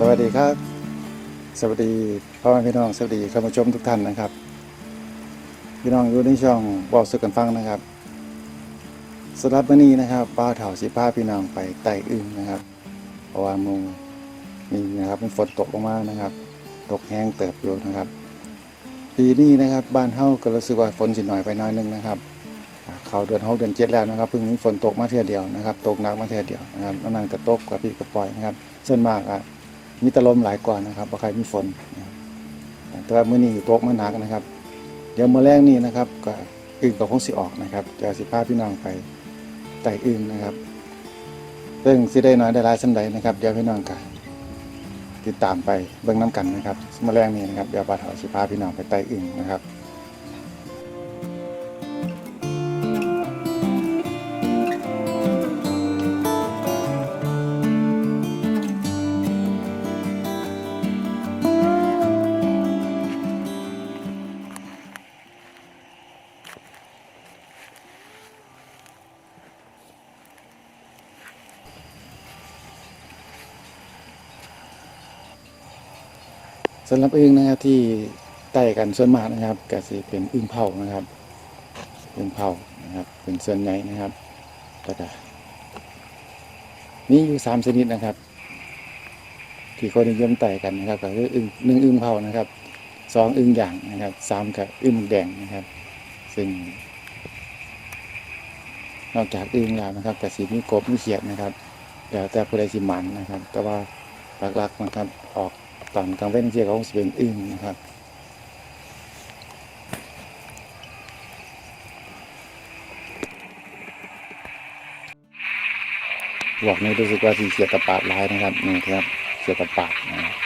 สวัสดีครับ สวัสดีพ่อแม่พี่น้องสวัสดีท่านผู้ชมทุกท่านนะครับ พี่น้องอยู่ในช่องบอกสุกันฟังนะครับสำหรับวันนี้นะครับป้าเถาสิพาพี่น้องไปไต่อึ่งนะครับเพราะว่ามุงมีนะครับมันฝนตกลงมานะครับ ตกแห้งเติบอยู่นะครับ ปีนี้นะครับบ้านเฮาก็รู้สึกว่าฝนสิหน่อยไปน้อยนึงนะครับเขาเดือนหกเดือนเจ็ดแล้วนะครับเพิ่งมีฝนตกมาเท่ยเดียวนะครับ ตกหนักมาเท่ยเดียวนะครับนั่นก็ตกกับพี่กระปล่อยนะครับส่วนมากอะ มีตะลมหลายกว่านะครับบ่ใครมีฝนแต่ว่ามื้อนี้ตกมาหนักนะครับ เดี๋ยวมื้อแรกนี้นะครับก็อึ่งก็คงสิออกนะครับจะสิพาพี่น้องไปไต่อึ่งนะครับซึ่งสิได้น้อยได้หลายสำใดนะครับเดี๋ยวพี่น้องกันติดตามไปเบิ่งน้กันนะครับมื้อแรกนี้นะครับเดี๋ยวบาทาสิพาพี่น้องไปไต่อึ่งนะครับ สำหรับอึ่งนะครับที่ไต่กันส่วนมากนะครับก็สิเป็นอึ่งเผานะครับอึ่งเผานะครับเป็นส่วนใหญ่นะครับก็จะมีอยู่สามชนิดนะครับ ที่คนนิยมไต่กันนะครับก็คืออึ่งหนึ่งอึ่งเผานะครับสองอึ่งอย่างนะครับสามกับอึ่งแดงนะครับ ซึ่ง นอกจากอึ่งแล้วนะครับก็สีมีกบมีเขียดนะครับแล้วแต่ผู้ใดสิหมันนะครับ แต่ว่าหลักๆนะครับออก ตอนกางเว้นเชียเขาสิเปนอึ้งนะครับบอกนี้รู้สึกว่าสีเสียตะปาดร้ายนะครับนี่ครับเสียตะปาดนะ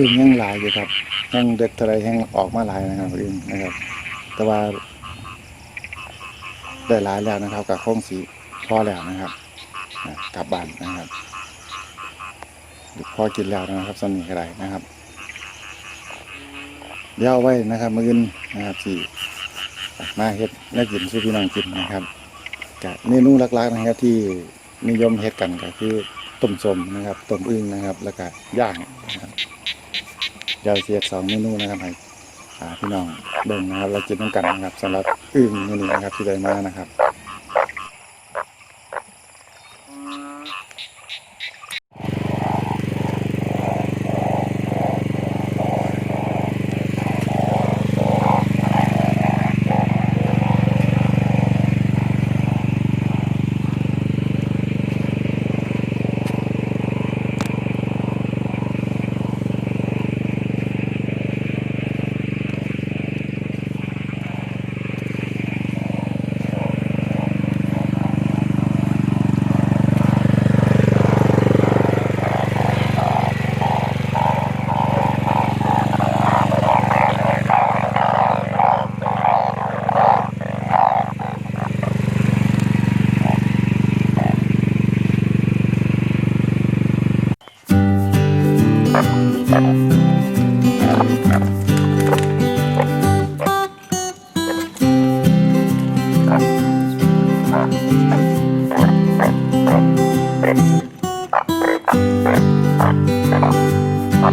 อึ้งยังหลายอยู่ครับแห้งเด็ดเทะเลแห้งออกมาหลายนะครับอึ้งนะครับ แต่ว่าได้หลายแล้วนะครับ กับคงสีพอแล้วนะครับกลับบ้านนะครับพอกินแล้วนะครับสนิทอะไรนะครับเดี๋ยวเอาไว้นะครับมื้ออื่นนะครับที่มาเฮ็ดและกินสู่พี่น้องกินนะครับกับเมนูหลักๆนะครับที่นิยมเฮ็ดกันก็คือต้มสมนะครับต้มอึ่งนะครับ แล้วก็ย่างนะครับ เดี๋ยวเสียสองเมนูนะครับให้พี่น้องเบิ่งนะครับเรากินน้ำกันนะครับสำหรับอึ่งมื้อนี้นะครับที่ได้มานะครับ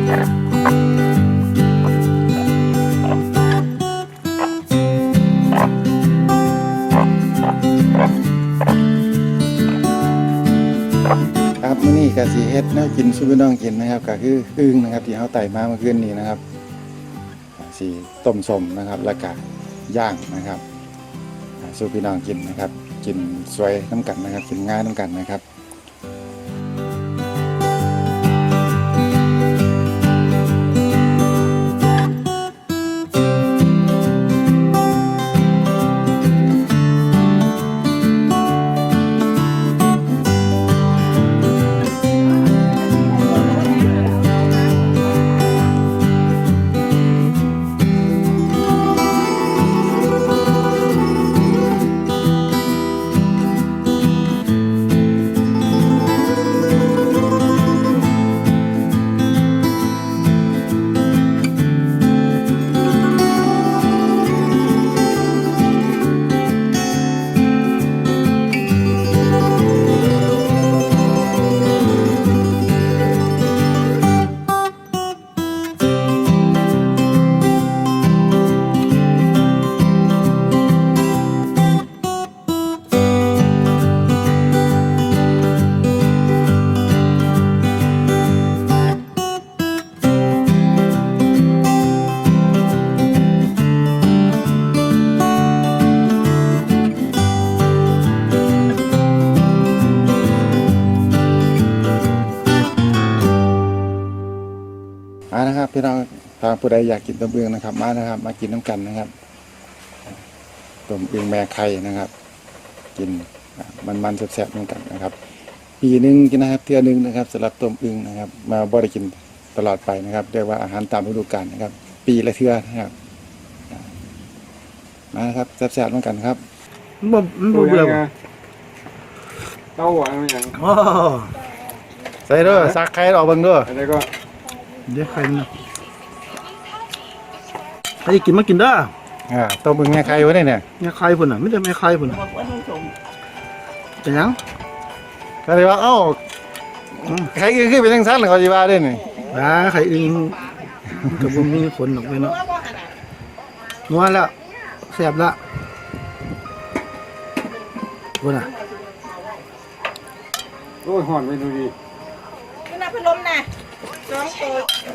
ครับมื้อนี้ก็สิเฮ็ดแนวกินสู่พี่น้องกินนะครับก็คืออึ่งนะครับที่เฮาไต่มาเมื่อคืนนี้นะครับสิต้มสมนะครับแล้วก็ย่างนะครับสู่พี่น้องกินนะครับ กินสวยน้ำกันนะครับ กินง่ายน้ำกันนะครับ พี่น้องทางผู้ใดอยากกินต้มอึ่งนะครับ มานะครับ มากินน้ำกันนะครับต้มอึ่งแม่ไข่นะครับ กินอ่ามันๆแซ่บๆเหมือนกันนะครับ ปีหนึ่งกินนะครับเทื่อหนึงนะครับสำหรับต้มอึ่งนะครับ มาบริกินตลอดไปนะครับเรียกว่าอาหารตามฤดูกาลนะครับ ปีละเทื่อนะครับอ่ามานะครับแซ่บๆเหมือนกันครับมันบ่มันบ่เบื่อบ่เต้าหวานมันอย่าง โอ้ใส่เด้อซักไข่ออกเบิ่งเด้ออะไรก็ เดี๋ยวใครมันใครจะกินมากินเด้ออ่าต้มอึ่งแม่ไข่ไว้ได้เนี่ยแม่ใครพุ่นน่ะไม่ได้แม่ใครพุ่นน่ะเป็นหยังก็เลยว่าเอ้าอืมไข่อึ่งคือเป็นจังซั่นเหรอเขาสิว่าเด้อนี่อ่าใครอื่นกับบ่มีผลหรอกเว้ยเนาะนัวแล้วแซ่บละพุ่นน่ะ โอ้ยหอนไปดูดี นี่นะพัดลมนะ น้องโต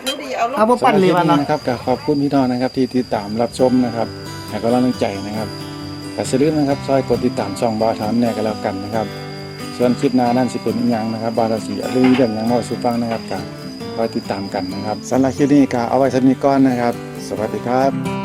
หนูดีเอาลูกเอาบ่ปั้นนี่มันสำหรับคลิปเนาะนะครับก็ขอบคุณพี่น้องนะครับที่ติดตามรับชมนะครับให้กำลังใจนะครับแต่อย่าลืมนะครับซอยกดติดตามช่องบาถามแน่กันแล้วกันนะครับ ส่วนคลิปหน้านั่นสิเป็นอีหยังนะครับบาราสีหรือเรื่องหยังมาสู่ฟังนะครับก็คอยติดตามกันนะครับสำหรับคลิปนี้ก็เอาไว้สำนี้ก่อนนะครับ สวัสดีครับ